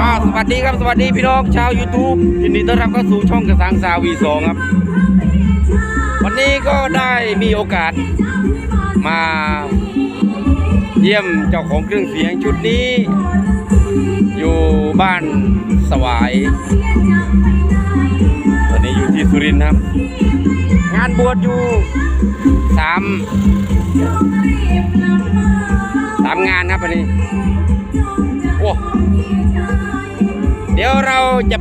อ่าสวัสดีครับสวัสดีพี่น้องชาว YouTube ยินดีต้อนรับเข้าสู่ช่องกระสังสาวีสองครับ วันนี้ก็ได้มีโอกาสมาเยี่ยมเจ้าของเครื่องเสียงชุดนี้ อยู่บ้านสวาย ตอนนี้อยู่ที่สุรินทร์ครับ งานบวชอยู่สามสามงานครับวันนี้ เดี๋ยวเราจะ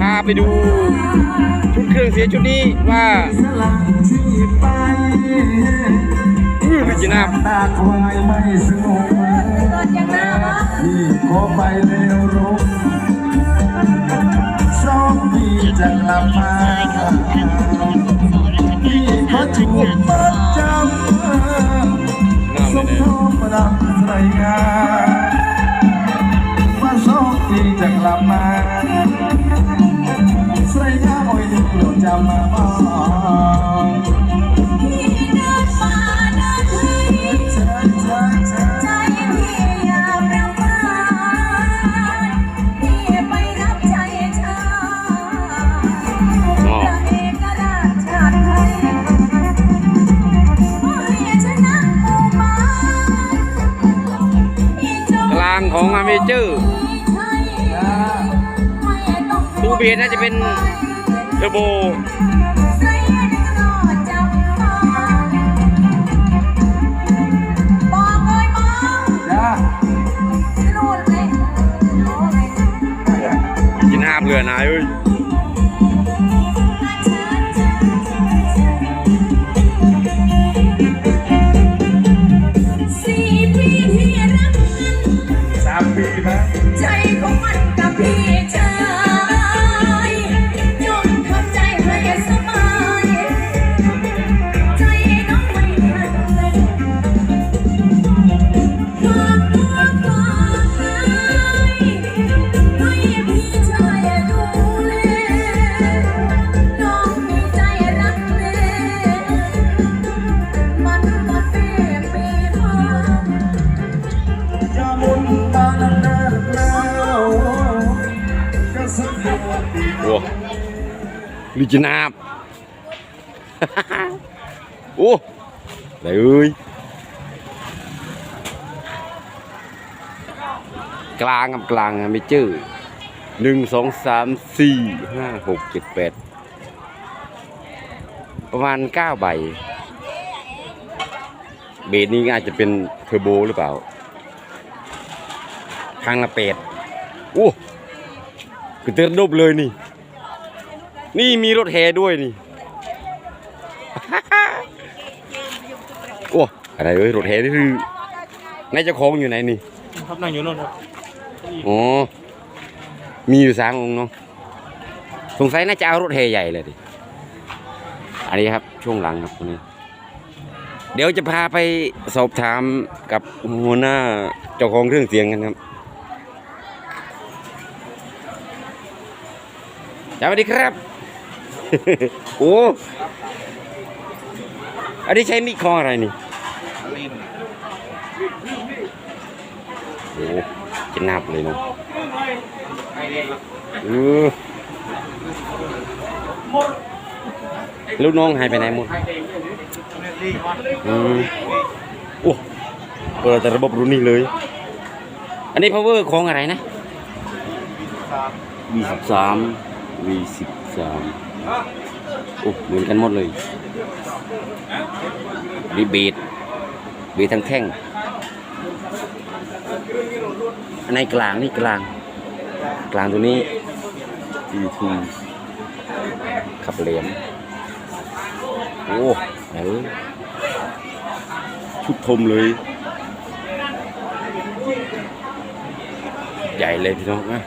พาไปดูชุดเครื่องเสียงชุดนี้ว่าอื้อดิจินาตาควายไม่สงบพี่ขอไปเร็วรุกสองปีจะกลับมาพี่ขอจูบมัดจำสมทบประดับใส่งานว่า สองจะกลับมาส่งาโอ้ยนึกหลุดจำมาบ้างเชิญเชิญเชิญอ๋อกลางของอเมเจอร์ ตูเบียน่าจะเป็นเทอร์โบจ้ากินห้าเรือนายเอ้ยสี่ปีที่รักกันสามปีนะใจของมัน ลิจินาบโอ้ไหนเอ้ยกลางกับกลางไม่เจอหนึ่งสองสามสี่ห้าหกเจ็ดแปดประมาณเก้าใบ เบสนี้อาจจะเป็นเทอร์โบหรือเปล่าข้างละเป็ดโอ้กระเตือนดบเลยนี่ นี่มีรถแห่ด้วยนี่ โอ้อะไรเอ้ยรถแห่นี่คือในเจ้าของอยู่ไหนนี่ครับนั่งอยู่โน่นครับอ๋อมีอยู่สามองค์เนาะสงสัยน่าจะเอารถแห่ใหญ่เลยดิอันนี้ครับช่วงหลังครับคนนี้ เดี๋ยวจะพาไปสอบถามกับหัวหน้าเจ้าของเครื่องเสียงกันครับสวัสดีครับ โอ้อันนี้ใช้มีดคออะไรนี่โอ้จะนับเลยนะเออลูกน้องหายไปไหนหมดอือโอ้เปิดแต่ระบบรุ่นนี้เลย อันนี้พาวเวอร์ของอะไรนะ V13 V13 โอ้เหมือนกันหมดเลยดีเบดเบดทั้งแท่งในกลางนี่กลาง กลางตัวนี้ G2 ขับเหรียญโอ้เออชุดทมเลย ใหญ่เลยพี่น้องนะ